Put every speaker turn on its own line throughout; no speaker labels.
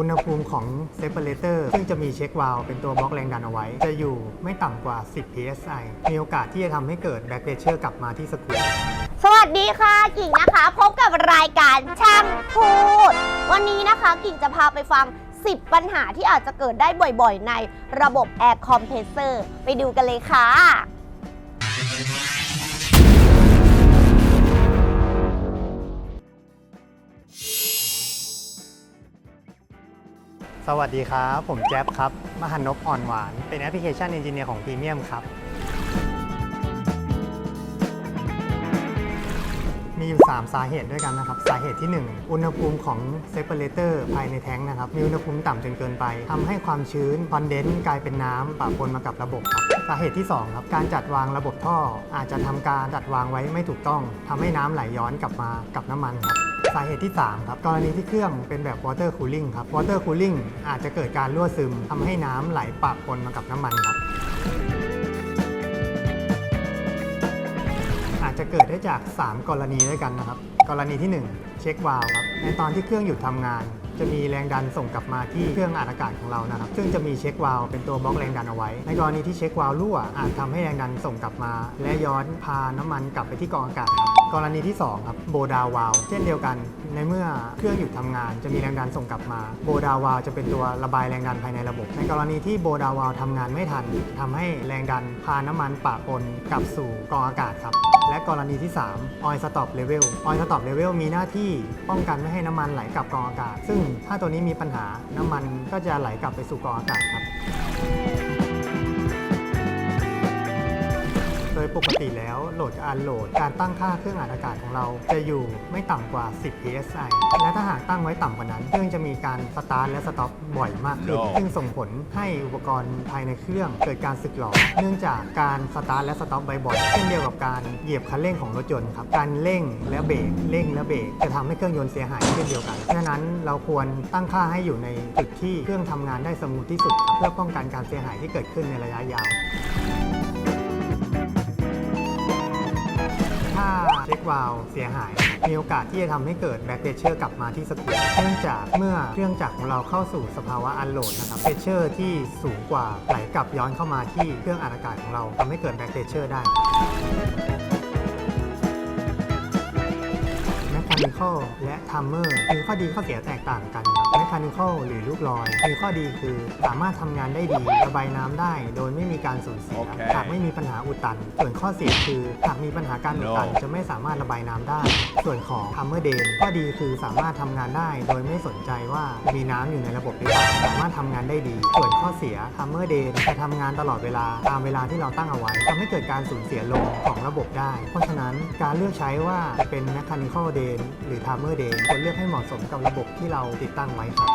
อุณหภูมิของเซปเปอร์เลเตอร์ซึ่งจะมีเช็ควาล์วเป็นตัวบล็อกแรงดันเอาไว้ จะอยู่ไม่ต่ำกว่า 10 psi มีโอกาสที่จะทำให้เกิดแบ็กเพรสเชอร์กลับมาที่สกรู
สวัสดีค่ะกิ่งนะคะ พบกับรายการช่างพูด วันนี้นะคะกิ่งจะพาไปฟัง 10 ปัญหาที่อาจจะเกิดได้บ่อยๆ ในระบบแอร์คอมเพรสเซอร์ไปดูกันเลยค่ะ
สวัสดีครับ ผมแจ๊บครับ มหันนพอ่อนหวาน เป็นแอปพลิเคชันเอนจิเนียร์ของพรีเมียมครับ มีอยู่ 3 สาเหตุด้วยกันนะครับ สาเหตุที่ 1 อุณหภูมิของเซปเปอร์เลเตอร์ภายในแท้งนะครับ มีอุณหภูมิต่ำจนเกินไปทำให้ความชื้นคอนเดนซ์กลายเป็นน้ำปะปนมากับระบบครับ สาเหตุที่ 2 ครับ การจัดวางระบบท่อ อาจจะทำการจัดวางไว้ไม่ถูกต้องทำให้น้ำไหลย้อนกลับมากับน้ำมันครับ สาเหตุที่ 3 ครับ กรณีที่เครื่องเป็นแบบ water cooling ครับ water cooling อาจจะเกิดการรั่วซึมทำให้น้ำไหลปะปนมากับน้ำมันครับ อาจจะเกิดได้จาก 3 กรณีด้วยกันนะครับ กรณีที่ 1 เช็ควาล์วครับ ในตอนที่เครื่องหยุดทำงาน จะมีแรงดันส่งกลับมาที่เครื่องอัดอากาศของเรานะครับ ซึ่งจะมีเช็ควาล์วเป็นตัวบล็อกแรงดันเอาไว้ ในกรณีที่เช็ควาล์วรั่วอาจทำให้แรงดันส่งกลับมา และย้อนพาน้ำมันกลับไปที่กองอากาศครับกรณีที่สองครับโบดาวาลเช่นเดียวกัน ในเมื่อเครื่องหยุดทำงานจะมีแรงดันส่งกลับมาโบดาวาลจะเป็นตัวระบายแรงดันภายในระบบ ในกรณีที่โบดาวาลทำงานไม่ทันทำให้แรงดันพาน้ำมันปะปนกลับสู่กองอากาศครับ และกรณีที่ 3อบเลเวลมีหน้าที่ป้องกันไม่ให้น้ำมันไหลกลับกองอากาศ ซึ่งถ้าตัวนี้มีปัญหาน้ำมันก็จะไหลกลับไปสู่กองอากาศครับ ยปกติแล้วโหลดกับอันโหลด การตั้งค่าเครื่องอัดอากาศของเรา จะอยู่ไม่ต่ำกว่า 10 psi และถ้าหากตั้งไว้ต่ำกว่านั้น เครื่องจะมีการสตาร์ทและสต็อปบ่อยมากขึ้น
No
ซึ่งส่งผลให้อุปกรณ์ภายในเครื่องเกิดการสึกหรอเนื่องจากการสตาร์ทและสต็อปบ่อยๆเช่นเดียวกับการเหยียบคันเร่งของรถยนต์ครับการเร่งและเบรกเร่งและเบรกจะทำให้เครื่องยนต์เสียหายเช่นเดียวกันเพราะฉะนั้นเราควรตั้งค่าให้อยู่ในจุดที่เครื่องทำงานได้สมูทที่สุดครับเพื่อป้องกันการเสียหายที่เกิดขึ้นในระยะยาว วาล์วเสียหาย มีโอกาสที่จะทำให้เกิดแบ็กเพรสเชอร์กลับมาที่สกูเนื่องจากเมื่อเครื่องจักรของเราเข้าสู่สภาวะอันโหลดนะครับเพรสเชอร์ที่สูงกว่าไหลกลับย้อนเข้ามาที่เครื่องอัดอากาศของเราทำให้เกิดแบ็กเพรสเชอร์ได้ นิคอลและทัมเมอร์มีข้อดีข้อเสียแตกต่างกันครับแมคคานิคอลหรือลูกลอยมีข้อดีคือสามารถทำงานได้ดี ระบายน้ำได้ โดยไม่มีการสูญเสีย
โอเค
หากไม่มีปัญหาอุดตัน ส่วนข้อเสียคือหากมีปัญหาการอุดตัน
No
จะไม่สามารถระบายน้ำได้ ส่วนของทัมเมอร์เดนข้อดีคือสามารถทำงานได้ โดยไม่สนใจว่ามีน้ำอยู่ในระบบหรือเปล่าสามารถทำงานได้ดี ส่วนข้อเสียทัมเมอร์เดนจะทำงานตลอดเวลาตามเวลาที่เราตั้งเอาไว้ทำให้เกิดการสูญเสียลงของระบบได้ เพราะฉะนั้นการเลือกใช้ว่าจะเป็น mechanical day หรือ timer day ควรเลือกให้เหมาะสมกับระบบที่เราติดตั้งไว้ครับ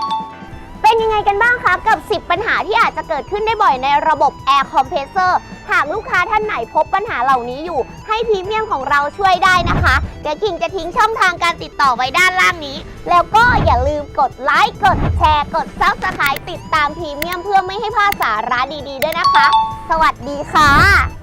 เป็นยังไงกันบ้างครับกับ 10 ปัญหาที่อาจจะเกิดขึ้นได้บ่อยในระบบ Air Compressor หากลูกค้าท่านไหนพบปัญหาเหล่านี้อยู่ ให้พรีเมียมของเราช่วยได้นะคะเดี๋ยวกิ่งจะทิ้งช่องทางการติดต่อไว้ด้านล่างนี้ แล้วก็อย่าลืมกดไลค์กดแชร์กด Subscribe ติดตามพรีเมียมเพื่อไม่ให้พลาดสาระดีๆ ด้วยนะคะ สวัสดีค่ะ